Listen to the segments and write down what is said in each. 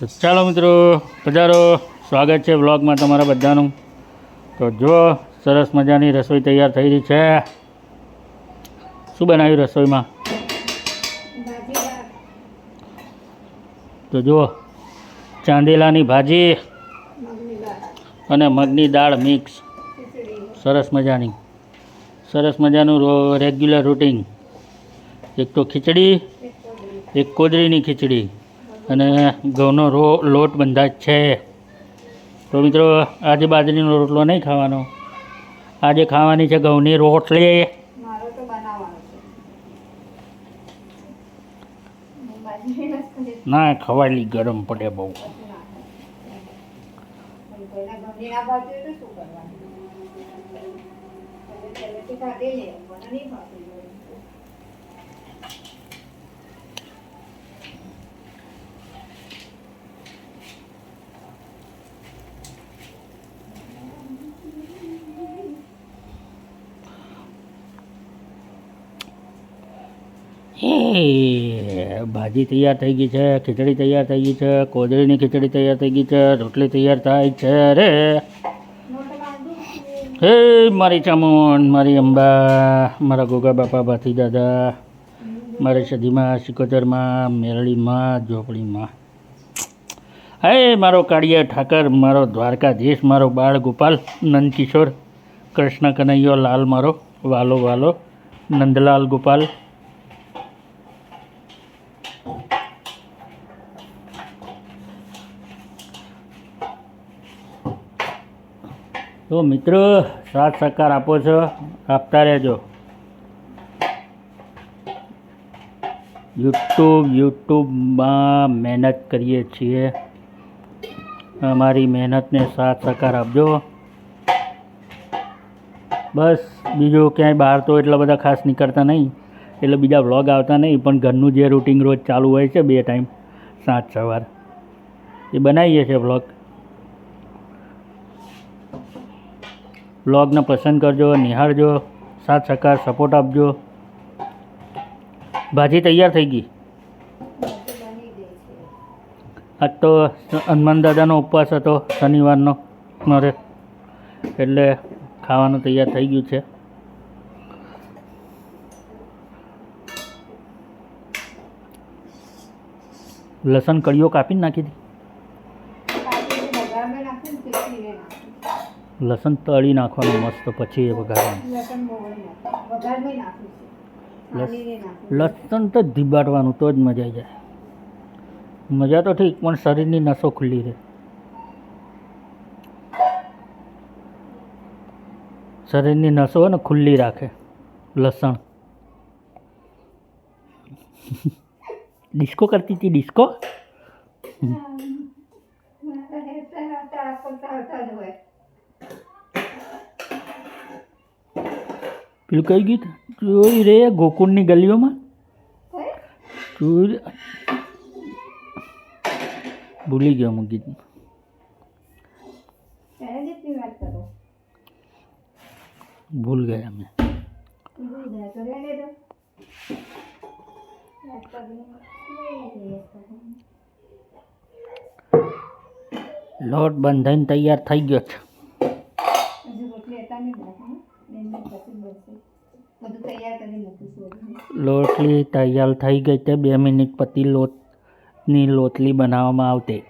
તો ચાલો મિત્રો, પધારો. સ્વાગત છે બ્લોગમાં તમારા બધાનું. તો જો સરસ મજાની રસોઈ તૈયાર થઈ રહી છે. શું બનાવ્યું રસોઈમાં? તો જુઓ, ચાંદેલાની ભાજી અને મગની દાળ મિક્સ. સરસ મજાની. સરસ મજાનું રેગ્યુલર રૂટિન. એક તો ખીચડી, એક કોદરીની ખીચડી. અને ઘઉંનો રો લોટ બંધાય છે. તો મિત્રો આજે બાજરીનો રોટલો નહીં ખાવાનો. આજે ખાવાની છે ઘઉંની રોટલી. ના ખવાયેલી ગરમ પડે બહુ. પણ કોઈને ગમતી ના ભાવતી હોય તો શું કરવાનું? પહેલે પહેલેથી ખાધી ને, મને નહીં ભાવતી હોય. એ ભાજી તૈયાર થઈ ગઈ છે, ખીચડી તૈયાર થઈ ગઈ છે કોદરીની ખીચડી તૈયાર થઈ ગઈ છે, રોટલી તૈયાર થાય છે રે. હે, મારી ચામુંડ, મારી અંબા, મારા ગોગા બાપા, ભાથી દાદા, મારી સદીમાં સિકોતરમાં, મેરળીમાં, ઝોપડીમાં હે, મારો કાળિયા ઠાકર, મારો દ્વારકાધીશ, મારો બાળ ગોપાલ, નંદકિશોર, કૃષ્ણ કનૈયો, લાલ મારો, વાલો વાલો, નંદલાલ ગોપાલ તો મિત્રો સાથ સહકાર આપો છો. આપતા રહેજો. યુટ્યુબ યુટ્યુબમાં મહેનત કરીએ છીએ. અમારી મહેનતને સાથ સહકાર આપજો. બસ, બીજું ક્યાંય બહાર તો એટલા બધા ખાસ નીકળતા નહીં. એટલે બીજા વ્લોગ આવતા નહીં, પણ ઘરનું જે રૂટિન રોજ ચાલુ હોય છે બે ટાઈમ સાંજ સવાર. એ બનાવીએ છીએ વ્લોગ. બ્લોગને પસંદ કરજો, નિહાળજો, સાથ સહકાર સપોર્ટ આપજો. ભાજી તૈયાર થઈ ગઈ. આજ તો હનુમાન દાદાનો ઉપવાસ હતો શનિવારનો મારે, એટલે ખાવાનું તૈયાર થઈ ગયું છે. લસણ કળીઓ કાપીને નાખી હતી? લસણ તળી નાખવાનું મસ્ત પછી એ વઘારવાનું. લસણ તો ધીબાડવાનું તો જ મજા આવી જાય. મજા તો ઠીક પણ શરીરની નસો ખુલ્લી રહે. શરીરની નસો ને ખુલ્લી રાખે. લસણ. ડિસ્કો કરતી હતી ડિસ્કો મારા હેરતા હેરતા આ કરતા હેરતા જ હોય. પેલું કઈ ગીત જોઈ રે ગોકુળની ગલીઓમાં હે? જોઈ રે ભૂલી ગયો હું ગીત ત્યારે જેટલી વાત કરો. ભૂલ ગયા મેં ભૂલી જાય તો રહેને દો. યાદ કરીને લઈ લઈએ તો. લોટ બંધાઈને તૈયાર થઈ ગયો છે લોટલી તૈયાર થઈ ગઈ તે બે મિનિટ પછી લોટની લોટલી બનાવવામાં આવતી.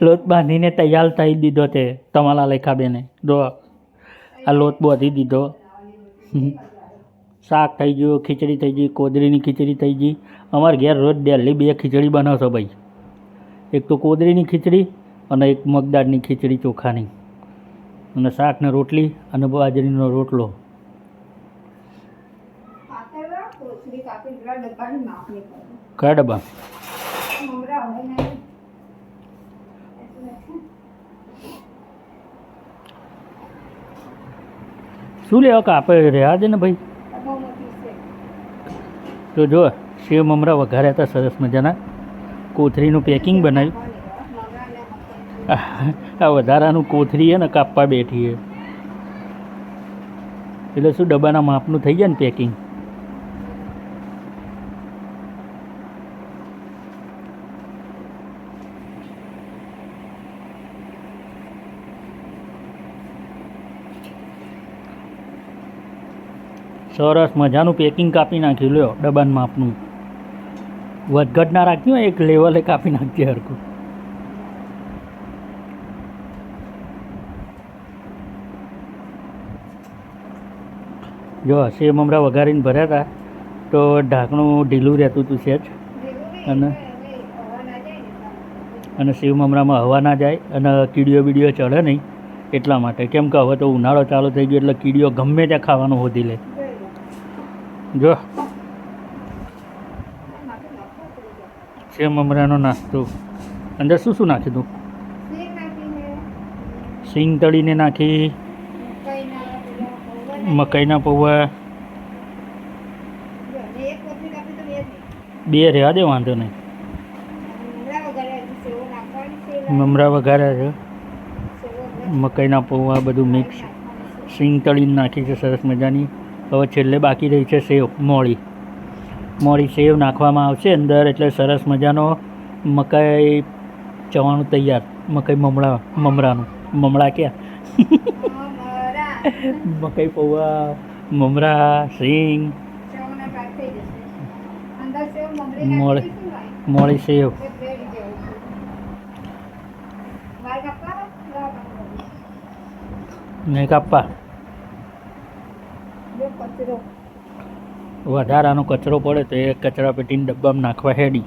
લોટ બાંધીને તૈયાર થઈ દીધો તે તમારા લેખા બેને જો આ લોટ બાંધી દીધો. શાક થઈ ગયું ખીચડી થઈ ગઈ કોદરીની ખીચડી થઈ ગઈ. અમારે ઘેર રોજ ડેલી બે ખીચડી બનાવશો ભાઈ. એક તો કોદરીની ખીચડી અને એક મગદાળની ખીચડી ચોખાની. અને શાક ને રોટલી અને બાજરીનો રોટલો. કયા ડબ્બા? શું લેવા કાપે રહ્યા છે ને ભાઈ? તો જો સેવ મમરા વઘાર્યા હતા સરસ મજાના. કોથળીનું પેકિંગ બનાવ્યું. આ વધારાનું કોથળી છે ને કાપવા બેઠી એટલે શું ડબ્બાના માપનું થઈ જાય ને પેકિંગ સરસ મજાનું પેકિંગ કાપી નાખ્યું. લ્યો, ડબ્બાના માપનું. વધઘટના રાખ્યું એક લેવલે કાપી નાખજે હરખું. જો સેવ મમરા વઘારીને ભર્યા હતા તો ઢાંકણું ઢીલું રહેતું હતું સેજ. અને? અને સેવ મમરામાં હવા ના જાય અને કીડીઓ બીડીઓ ચડે નહીં એટલા માટે. કેમ કે હવે તો ઉનાળો ચાલુ થઈ ગયો એટલે કીડીઓ ગમે ત્યાં ખાવાનું હોધી લે. જો. સેવ મમરાનો નાસ્તો. અંદર શું શું નાખ્યું તું? સિંગ તળીને નાખી. મકાઈના પૌવા. બે રહેવા દે, વાંધો નહીં. મમરા વઘાર્યા છે. મકાઈના પૌવા બધું મિક્સ સિંગ તળીને નાખી છે, સરસ મજાની. હવે છેલ્લે બાકી રહી છે સેવ, મોળી. મોળી સેવ નાખવામાં આવશે અંદર, એટલે સરસ મજાનો મકાઈ ચવાણું તૈયાર. મકાઈ મમરા, મમરાનું. મમરા ક્યાં? મકાઈ પૌવા મમરા સિંગ મોળે. મોળી સેવ. ને કાપા વધારાનો કચરો પડે તો એ કચરા પેટીને ડબ્બામાં નાખવા હેડી.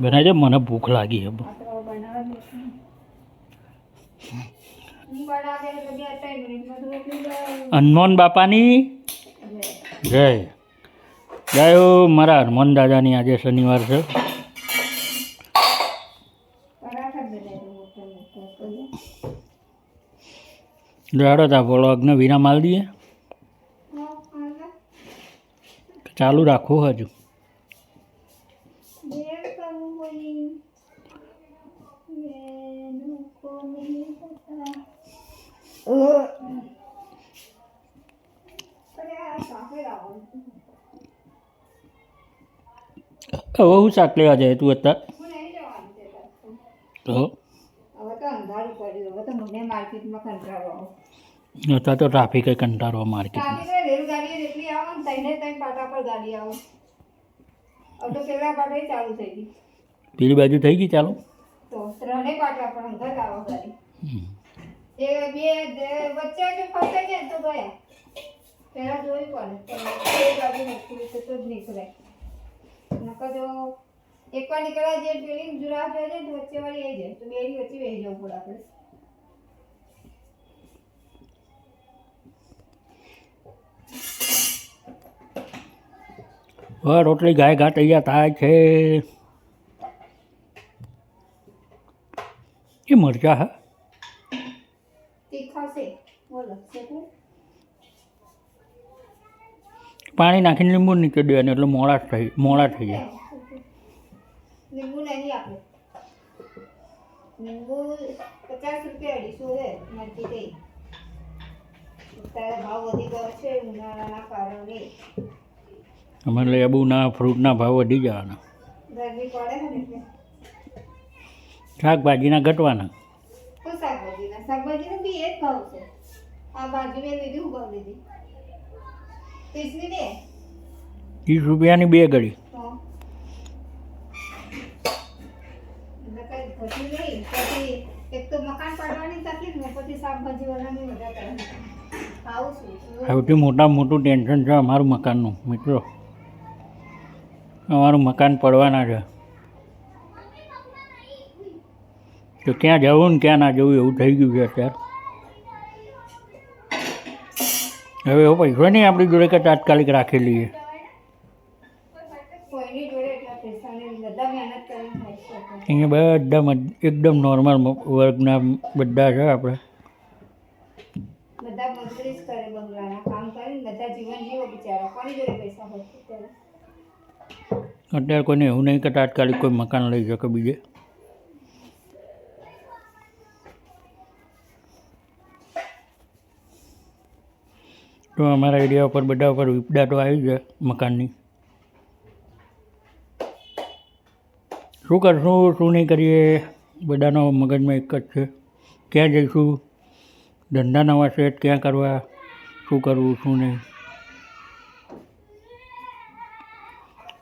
બનાવજે મને ભૂખ લાગી હવે હનુમાન બાપાની જય. જય મારા હનુમાન દાદાની, આજે શનિવાર છે. જાડો તા વ્લોગને વિરામ આલ દઈએ. ચાલુ રાખો હજુ. હવે હું શાક લેવા જાય તું અત્યારે અત્યારે તો ટ્રાફિક કંટાળો માર્કેટમાં કાલે જેટલી આવે ને તઈને તઈને પાટા પર ગાડી આવે હવે તો પેલા પાટા ચાલુ થઈ ગઈ. પેલી બાજુ થઈ ગઈ ચાલો? તો ત્રણેય પાટા પણ અંદર આવે હમ. એ બે વચ્ચે જે ફસાઈ છે તો ગયા. પેલા જોઈ પડે એ બાજુ તો તો જ નીકળે નકર જો એકવાર નીકળ્યા જે પેલી જુરાફ જાય છે વચ્ચે વાળી આવી જાય. તો બેની વચ્ચે વહી જવું પડે આપણે. હવે રોટલી ગાય ઘા તૈયાર થાય છે. એ મરચા હા? પાણી નાખીને લીંબુ નીચે દેવાનું એટલે મોડા થઈ મોડા થઈ જાય. લીંબુ નહીં આપણે લીંબુ પચાસ રૂપિયા અઢીસો છે મળતી થઈ. ભાવ વધી ગયો છે ઉનાળાના કારણે. અમે લેબુના ફ્રૂટના ભાવ વધી જવાના. શાકભાજીના ઘટવાના. શાકભાજીનો. બી એ ભાવ છે. આ ભાજી મેં લીધી હું ભાવ લીધી? ત્રીસની બે? ત્રીસ રૂપિયાની બે છું સૌથી મોટા મોટું ટેન્શન છે અમારું મકાનનું મિત્રો. અમારું મકાન પડવાના છે. તો ક્યાં જવું ને ક્યાં ના જવું એવું થઈ ગયું છે અત્યારે. હવે એવો પૈસો નહીં આપણી જોડે કે તાત્કાલિક રાખી લઈએ. અહીંયા બધા એકદમ નોર્મલ વર્ગના બધા છે આપણે. બધા મજૂરી જ કરે બંગલાના કામ કરીને બધા જીવન જીવો બિચારા. કોની જોડે પૈસા હોય? અત્યારે કોઈને એવું નહીં કે તાત્કાલિક કોઈ મકાન લઈ શકે બીજે. તો અમારા એરિયા ઉપર બધા ઉપર વિપડા તો આવી છે મકાનની. શું કરશું, શું નહીં કરીએ, બધાનો મગજમાં એક જ છે. ક્યાં જઈશું ધંધા નવા સેટ ક્યાં કરવા, શું કરવું, શું નહીં.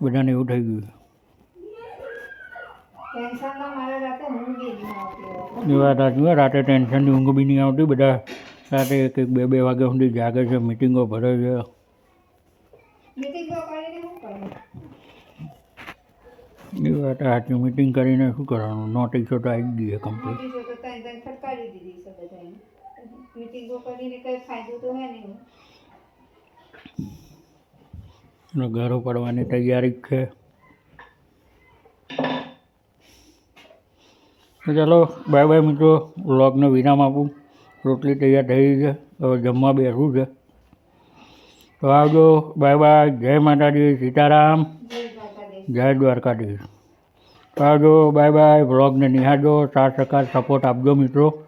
બધાને એવું થઈ ગયું હોય. વાત સાચી રાતે ટેન્શનની ઊંઘ બી નહીં આવતી બધા રાતે એક એક બે બે વાગ્યા સુધી જાગે છે મિટિંગો ભરે છે? એ વાત સાચી મિટિંગ કરીને શું કરવાનું નોટિસો તો આવી ગઈ છે કમ્પ્લીટ. Meetingo કરીને કંઈ ફાયદો તો હે નહીં ઘરો પડવાની તૈયારી છે. ચાલો બાય બાય મિત્રો. વ્લોગને વિરામ આપું. રોટલી તૈયાર થઈ ગઈ છે. હવે જમવા બેસવું છે. તો આવજો. બાય બાય જય માતાજી. સીતારામ. જય દ્વારકાધીશ. તો આવજો. બાય બાય વ્લોગને નિહાળજો. સાથ સહકાર સપોર્ટ આપજો મિત્રો.